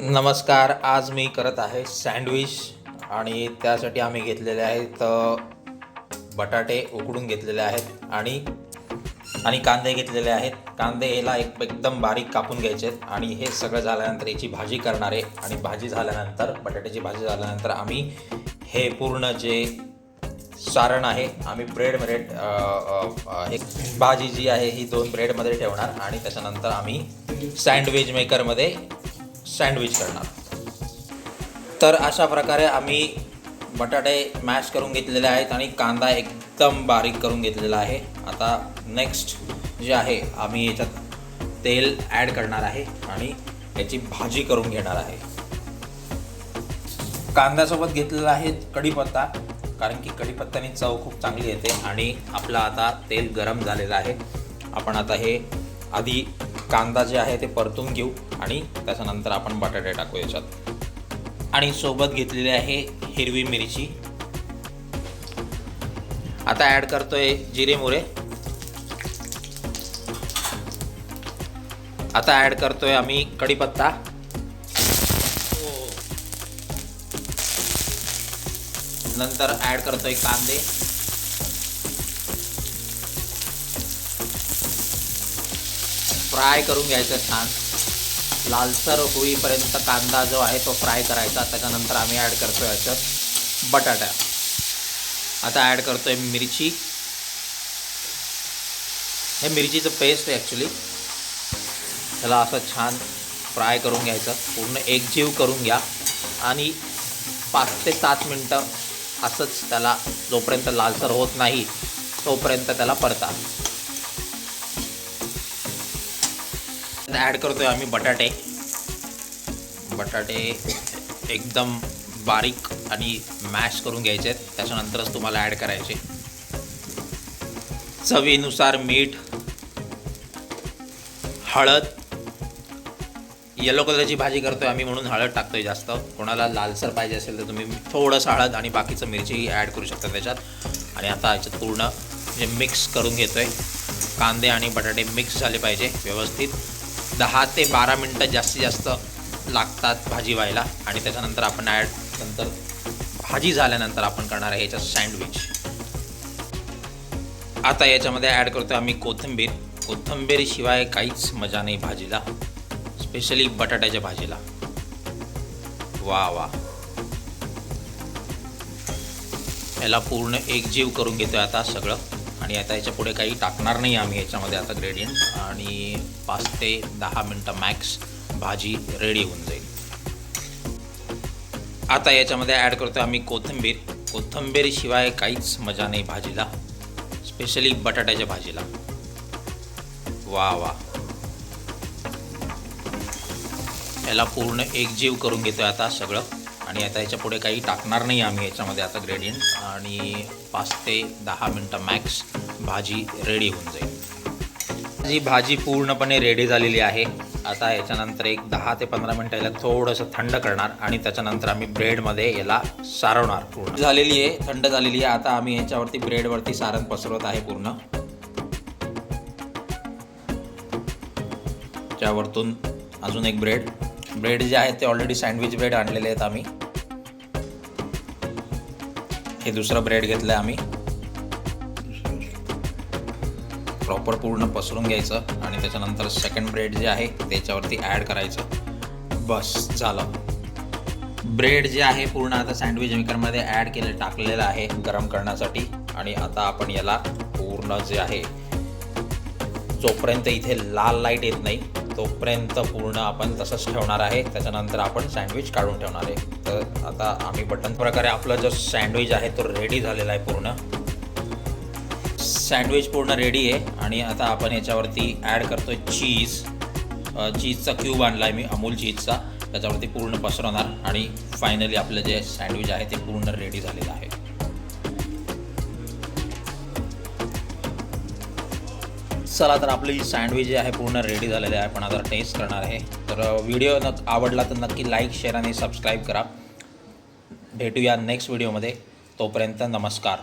नमस्कार आज मी करत आहे सँडविच आणि त्यासाठी आम्ही घेतलेले आहेत बटाटे उकडून घेतलेले आहेत आणि आणि कांदे घेतलेले आहेत. कांदे याला एक एकदम बारीक कापून घ्यायचे आहेत आणि हे सगळं झाल्यानंतर याची भाजी करणार आहे आणि भाजी झाल्यानंतर बटाट्याची भाजी झाल्यानंतर आम्ही हे पूर्ण जे सारण आहे आम्ही ब्रेडमध्ये एक भाजी जी आहे ही दोन ब्रेडमध्ये ठेवणार आणि त्याच्यानंतर आम्ही सँडविच मेकरमध्ये सँडविच करणार. तर अशा प्रकारे आम्ही बटाटे मॅश करून घेतलेले आहेत आणि कांदा एकदम बारीक करून घेतलेला आहे. आता नेक्स्ट जे आहे आम्ही याच्यात तेल ॲड करणार आहे आणि याची भाजी करून घेणार आहे. कांद्यासोबत घेतलेला आहे कढीपत्ता कारण की कढीपत्त्याने चव खूप चांगली येते आणि आपलं आता तेल गरम झालेलं आहे. आपण आता हे आधी कांदा जे आहे ते परतून घेऊ आणि त्याच्यानंतर आपण बटाटे टाकू याच्यात. आणि सोबत घेतलेली आहे हिरवी मिरची. आता ॲड करतोय जिरे मोरे. आता ॲड करतोय आम्ही कढीपत्ता. नंतर ॲड करतोय कांदे. फ्राय करून घ्यायचं छान. लालसर होईपर्यंत कांदा जो आहे तो फ्राय करायचा. त्याच्यानंतर आम्ही ॲड करतोय याच्यात बटाटा. आता ॲड करतो आहे मिरची. हे मिरचीचं पेस्ट आहे ॲक्च्युली त्याला असं छान फ्राय करून घ्यायचं. पूर्ण एकजीव करून घ्या. आणि पाच ते सात मिनटं असंच त्याला जोपर्यंत लालसर होत नाही तोपर्यंत त्याला परता. ॲड करतोय आम्ही बटाटे. बटाटे एकदम बारीक आणि मॅश करून घ्यायचे आहेत. त्याच्यानंतरच तुम्हाला ॲड करायचे. चवीनुसार मीठ हळद. येलो कलरची भाजी करतोय आम्ही म्हणून हळद टाकतोय जास्त. कोणाला लालसर पाहिजे असेल तर तुम्ही थोडंसं हळद आणि बाकीचं मिरची ॲड करू शकता त्याच्यात. आणि आता याच्यात पूर्ण म्हणजे मिक्स करून घेतोय. कांदे आणि बटाटे मिक्स झाले पाहिजे व्यवस्थित. दहा ते बारा मिनटं जास्तीत जास्त लागतात भाजी व्हायला. आणि त्याच्यानंतर आपण ॲड नंतर भाजी झाल्यानंतर आपण करणार आहे याच्यात सँडविच आता याच्यामध्ये ॲड करतो आम्ही कोथिंबीर. कोथिंबीरशिवाय काहीच मजा नाही भाजीला. स्पेशली बटाट्याच्या भाजीला. वा वा. याला पूर्ण एकजीव करून घेतोय आता सगळं. आणि आता याच्यापुढे काही टाकणार नाही आम्ही याच्यामध्ये आता ग्रेडियंट आणि पाच ते दहा मिनटं मॅक्स भाजी रेडी होऊन जाईल. आता याच्यामध्ये ॲड करतो आम्ही कोथिंबीर. कोथिंबीरशिवाय काहीच मजा नाही भाजीला. स्पेशली बटाट्याच्या भाजीला. वा वा. याला पूर्ण एकजीव करून घेतो आता सगळं. आणि आता याच्यापुढे काही टाकणार नाही आम्ही याच्यामध्ये आता ग्रेडियंट आणि पाच ते दहा मिनटं मॅक्स भाजी रेडी होऊन जाईल. जी भाजी पूर्णपणे रेडी झालेली आहे. आता याच्यानंतर एक दहा ते पंधरा मिनटं याला थोडंसं थंड करणार आणि त्याच्यानंतर आम्ही ब्रेडमध्ये याला सारवणार पूर्ण. झालेली आहे थंड झालेली आहे. आता आम्ही याच्यावरती ब्रेडवरती सारण पसरवत आहे पूर्ण. त्यावरतून अजून एक ब्रेड ब्रेड जे आहेत ते ऑलरेडी सँडविच ब्रेड आणलेले आहेत आम्ही. हे दुसरं ब्रेड घेतलं आहे आम्ही. प्रॉपर पूर्ण पसरून घ्यायचं आणि त्याच्यानंतर सेकंड ब्रेड जे आहे त्याच्यावरती ॲड करायचं. बस झालं. ब्रेड जे आहे पूर्ण आता सँडविच मेकरमध्ये ॲड केलं टाकलेलं आहे गरम करण्यासाठी. आणि आता आपण याला पूर्ण जे आहे जोपर्यंत इथे लाल लाइट येत नाही तोपर्यंत पूर्ण आपण तसंच ठेवणार आहे. त्याच्यानंतर आपण सँडविच काढून ठेवणार आहे. तर आता आम्ही बटन प्रकारे आपला जो सँडविच आहे तो रेडी झालेला आहे पूर्ण. सँडविच पूर्ण रेडी आहे. आणि आता आपण याच्यावरती ॲड करतो आहे चीज चीजचा क्यूब आणला आहे मी अमूल चीजचा त्याच्यावरती पूर्ण पसरवणार. आणि फायनली आपलं जे सँडविच आहे ते पूर्ण रेडी झाले चला तर आपली सँडविच जे आहे पूर्ण रेडी झालेली आहे. आपण आता टेस्ट करणार आहे. तर व्हिडिओ न आवडला तर नक्की लाईक शेअर आणि सबस्क्राईब करा. भेटूया नेक्स्ट व्हिडिओमध्ये तोपर्यंत नमस्कार.